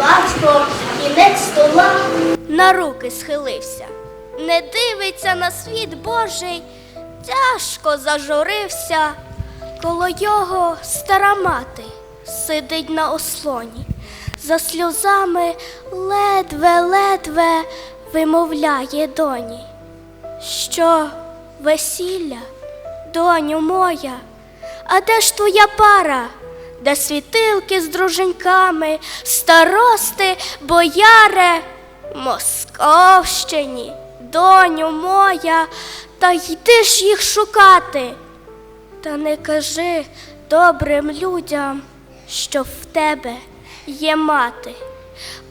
батько кінець стола. на руки схилився, не дивиться на світ Божий, тяжко зажурився, коло його стара мати сидить на ослоні, за сльозами ледве-ледве вимовляє доні, що весілля, доню моя, а де ж твоя пара? Де світилки з друженьками, старости, бояре, Московщині, доню моя, та йди ж їх шукати. Та не кажи добрим людям, що в тебе є мати.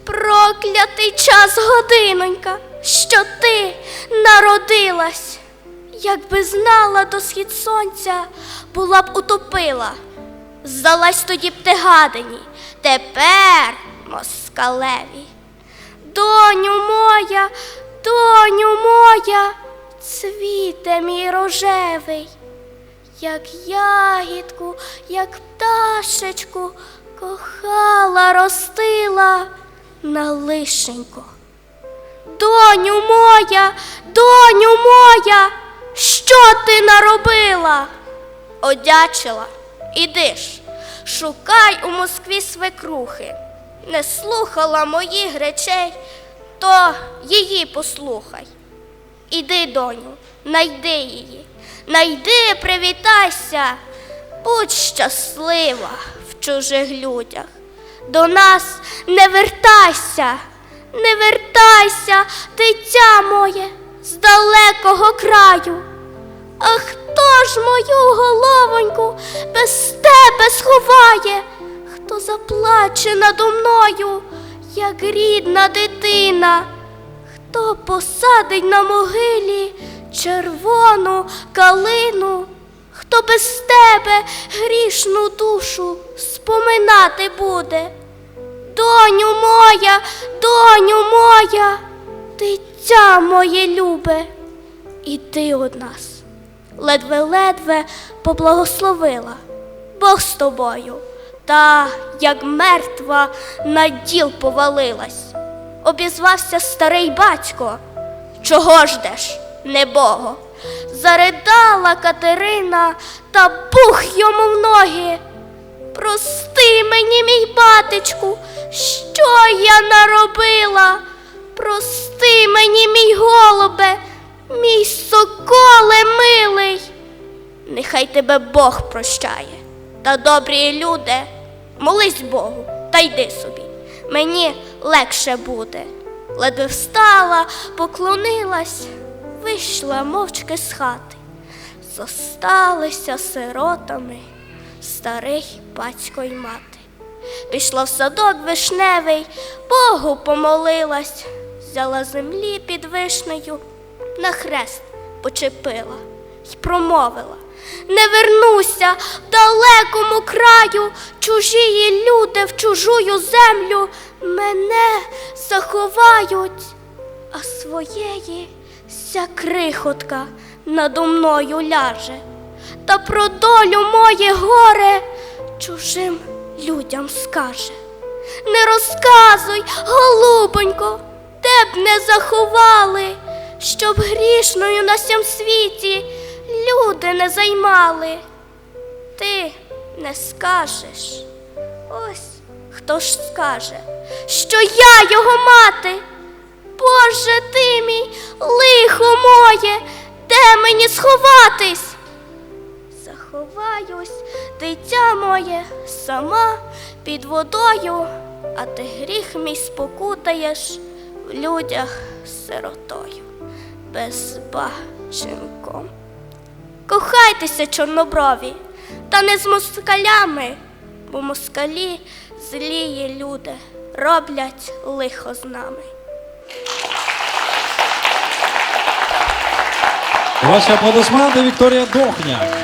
Проклятий час годинонька, що ти народилась. Якби знала до схід сонця, була б утопила. Здалась тоді б ти гадині, тепер москалеві. Доню моя, доню моя, цвіте мій рожевий, як ягідку, як пташечку кохала, ростила на лишенько. Доню моя, доню моя, що ти наробила? Одячила, іди ж, шукай у Москві свекрухи. Не слухала моїх речей, то її послухай. Іди, доню, найди її, найди, привітайся, будь щаслива в чужих людях. До нас не вертайся, не вертайся, дитя моє, з далекого краю. А хто ж мою головоньку без тебе сховає? Хто заплаче надо мною, як рідна дитина? Хто посадить на могилі червону калину? Хто без тебе грішну душу споминати буде? Доню моя, доню моя, дитя моє любе, іди од нас. Ледве-ледве поблагословила Бог з тобою, та як мертва на діл повалилась. Обізвався старий батько. Чого ждеш, небого? Заридала Катерина та бух йому в ноги. Прости мені, мій батечку, що я наробила? Прости мені, мій голубе, мій соколе милий. Нехай тебе Бог прощає, та добрі люди, молись Богу та йди собі. Мені легше буде. Ледве встала, поклонилась, вийшла мовчки з хати. Зосталися сиротами старий батько й мати. Пішла в садок вишневий, Богу помолилась, взяла землі під вишнею, на хрест почепила й промовила. Не вернуся в далекому краю, чужії люди в чужую землю мене заховають, а своєї ся крихотка надо мною ляже, та про долю моє горе чужим людям скаже. Не розказуй, голубонько, де б не заховали, щоб грішною на сім світі люди не займали. Ти не скажеш. Ось хто ж скаже, що я його мати. Боже ти мій, лихо моє, де мені сховатись? Заховаюсь, дитя моє, сама під водою, а ти гріх мій спокутаєш в людях сиротою, безбаченком. Кохайтеся, чорноброві, та не з москалями, бо москалі злії люди роблять лихо з нами. Ваші аплодисменти Вікторія Дохняк.